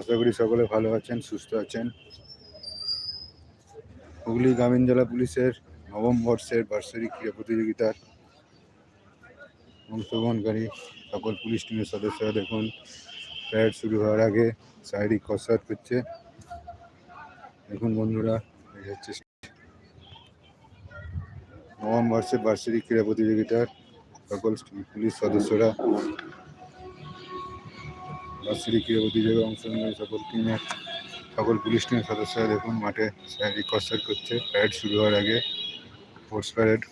আশা করি সকলে ভালো আছেন, সুস্থ আছেন। হুগলি গ্রামীণ জেলা পুলিশের নবম বর্ষের বার্ষিক ক্রীড়া প্রতিযোগিতার অংশগ্রহণকারী সকল পুলিশ টিমের সদস্যরা দেখুন প্যারেড শুরু হওয়ার আগে শারীরিক কসরত করছে। দেখুন বন্ধুরা হচ্ছে নবম বর্ষের বার্ষিক ক্রীড়া প্রতিযোগিতার সকল পুলিশ সদস্যরা বার্ষিক ক্রীড়া প্রতিযোগিতায় অংশগ্রহণকারী সকল টিমের সকল পুলিশ টিমের সদস্যরা দেখুন মাঠে শারীরিক কসরত করছে। প্যারেড শুরু হওয়ার আগে স্পোর্টস প্যারেড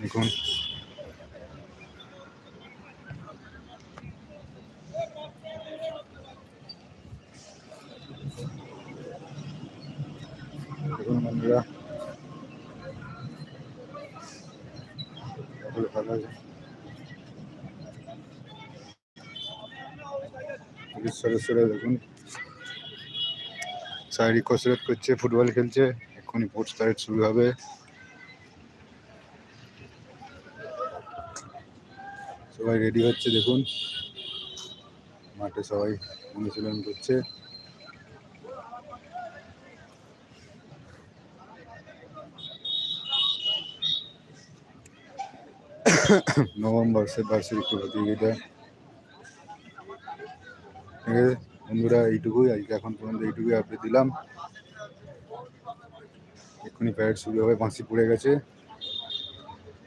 দেখুন। বন্ধুরা। পুলিশ সদস্যরা দেখুন। শারীরিক কসরত করছে, ফুটবল খেলছে এক্ষুনি স্পোর্টস প্যারেড শুরু হবে। সবাই রেডি হচ্ছে, দেখুন। মাঠে সবাই অনুশীলন করছে। নবম বর্ষের বার্ষিক প্রতিযোগিতা। বন্ধুরা এইটুকুই। আজকে এখন পর্যন্ত এইটুকুই আপডেট দিলাম। এক্ষুনি প্যারেড শুরু হবে বাঁশি পড়ে গেছে।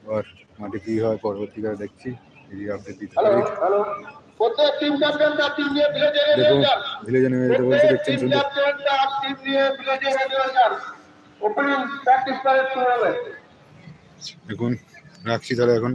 এবার মাঠে কী হয় পরবর্তীকালে দেখছি। এই আপডেট দিতে পারি। দেখুন ভিলেজে নেমে যেতে বলছে দেখছেন দেখুন রাখছি তাহলে এখন।